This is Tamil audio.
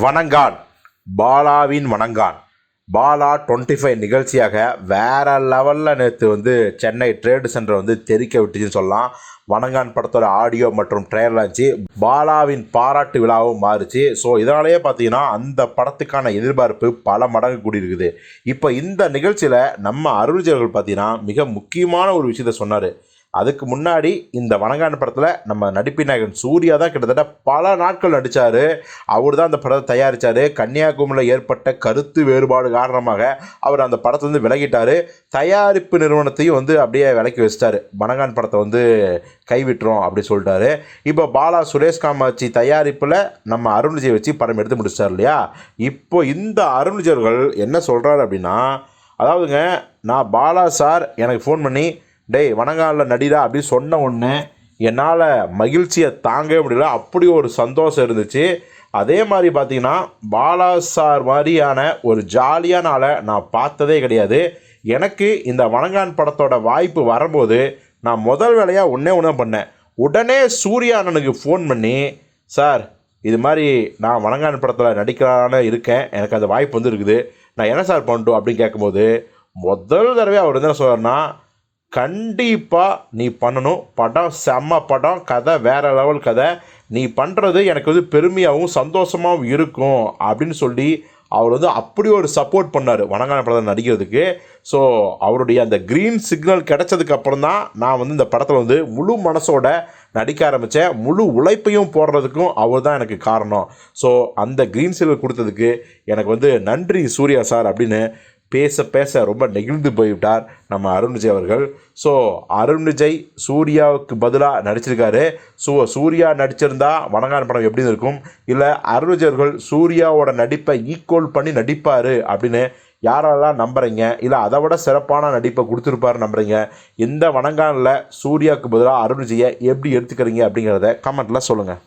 வணங்கான். பாலாவின் வணங்கான். பாலா டுவெண்ட்டி ஃபைவ் நிகழ்ச்சியாக வேற லெவலில் நேற்று வந்து சென்னை ட்ரேடு சென்டரை வந்து தெறிக்க விட்டுச்சுன்னு சொல்லலாம். வணங்கான் படத்தோட ஆடியோ மற்றும் ட்ரெயர் இருந்துச்சு. பாலாவின் பாராட்டு விழாவும் மாறுச்சு. ஸோ இதனாலேயே பார்த்தீங்கன்னா அந்த படத்துக்கான எதிர்பார்ப்பு பல மடங்கு கூடியிருக்குது. இப்போ இந்த நிகழ்ச்சியில் நம்ம அருள்ஜர்கள் பார்த்தீங்கன்னா மிக முக்கியமான ஒரு விஷயத்த சொன்னார். அதுக்கு முன்னாடி இந்த வணங்கான படத்தில் நம்ம நடிப்பு நாயகன் சூர்யா தான் கிட்டத்தட்ட பல நாட்கள் நடித்தார் அவர் தான் அந்த படத்தை தயாரித்தார் கன்னியாகுமரியில் ஏற்பட்ட கருத்து வேறுபாடு காரணமாக அவர் அந்த படத்தை வந்து விலகிட்டார். தயாரிப்பு நிறுவனத்தையும் வந்து அப்படியே விலக்கி வச்சிட்டாரு. வணங்கான் படத்தை வந்து கைவிட்டுறோம் அப்படி சொல்லிட்டாரு. இப்போ பாலா சுரேஷ் காமாட்சி தயாரிப்பில் நம்ம அருண் வச்சு படம் எடுத்து முடிச்சிட்டார் இல்லையா? இப்போ இந்த அருண் அவர்கள் என்ன சொல்கிறாரு அப்படின்னா அதாவதுங்க நான் பாலா சார் எனக்கு ஃபோன் பண்ணி டேய் வணங்காலில் நடிடா அப்படின்னு சொன்ன உடனே என்னால் மகிழ்ச்சியை தாங்கவே முடியல. அப்படி ஒரு சந்தோஷம் இருந்துச்சு. அதே மாதிரி பார்த்தீங்கன்னா பாலா சார் மாதிரியான ஒரு ஜாலியான ஆளை நான் பார்த்ததே கிடையாது. எனக்கு இந்த வணங்கான் படத்தோட வாய்ப்பு வரும்போது நான் முதல் வேலையாக ஒன்றே ஒன்று பண்ணேன். உடனே சூர்யா அண்ணனுக்கு ஃபோன் பண்ணி சார் இது மாதிரி நான் வணங்கான் படத்தில் நடிக்கலான்னு இருக்கேன். எனக்கு அந்த வாய்ப்பு வந்து இருக்குது. நான் என்ன சார் பண்ணட்டும்? அப்படின்னு கேட்கும்போது முதல் தடவை அவர் என்ன சொல்கிறாருன்னா கண்டிப்பாக நீ பண்ணணும். படம் செம்ம படம். கதை வேறு லெவல் கதை. நீ பண்ணுறது எனக்கு வந்து பெருமையாகவும் சந்தோஷமாகவும் இருக்கும் அப்படின்னு சொல்லி அவர் வந்து அப்படி ஒரு சப்போர்ட் பண்ணார் வணங்கான படத்தை நடிக்கிறதுக்கு. ஸோ அவருடைய அந்த க்ரீன் சிக்னல் கிடைச்சதுக்கப்புறம் தான் நான் வந்து இந்த படத்தில் வந்து முழு மனசோட நடிக்க ஆரம்பித்தேன் முழு உழைப்பையும் போடுறதுக்கும் அவர் தான் எனக்கு காரணம். ஸோ அந்த க்ரீன் சிக்னல் கொடுத்ததுக்கு எனக்கு வந்து நன்றி சூர்யா சார் அப்படின்னு பேச பேச ரொம்ப நெகிழ்ந்து போய்விட்டார் நம்ம அருண் விஜய் அவர்கள். ஸோ அருண் விஜய் சூர்யாவுக்கு பதிலாக நடிச்சிருக்காரு. ஸோ சூர்யா நடிச்சிருந்தா வணங்கான படம் எப்படி இருக்கும் இல்லை அருண் விஜய் அவர்கள் சூர்யாவோட நடிப்பை ஈக்குவல் பண்ணி நடிப்பார் அப்படின்னு யாரெல்லாம் நம்புறீங்க? இல்லை அதை விட சிறப்பான நடிப்பை கொடுத்துருப்பாரு நம்புறீங்க? இந்த வணங்கானில் சூர்யாவுக்கு பதிலாக அருண் விஜயை எப்படி எடுத்துக்கிறீங்க அப்படிங்கிறத கமெண்ட்டில் சொல்லுங்கள்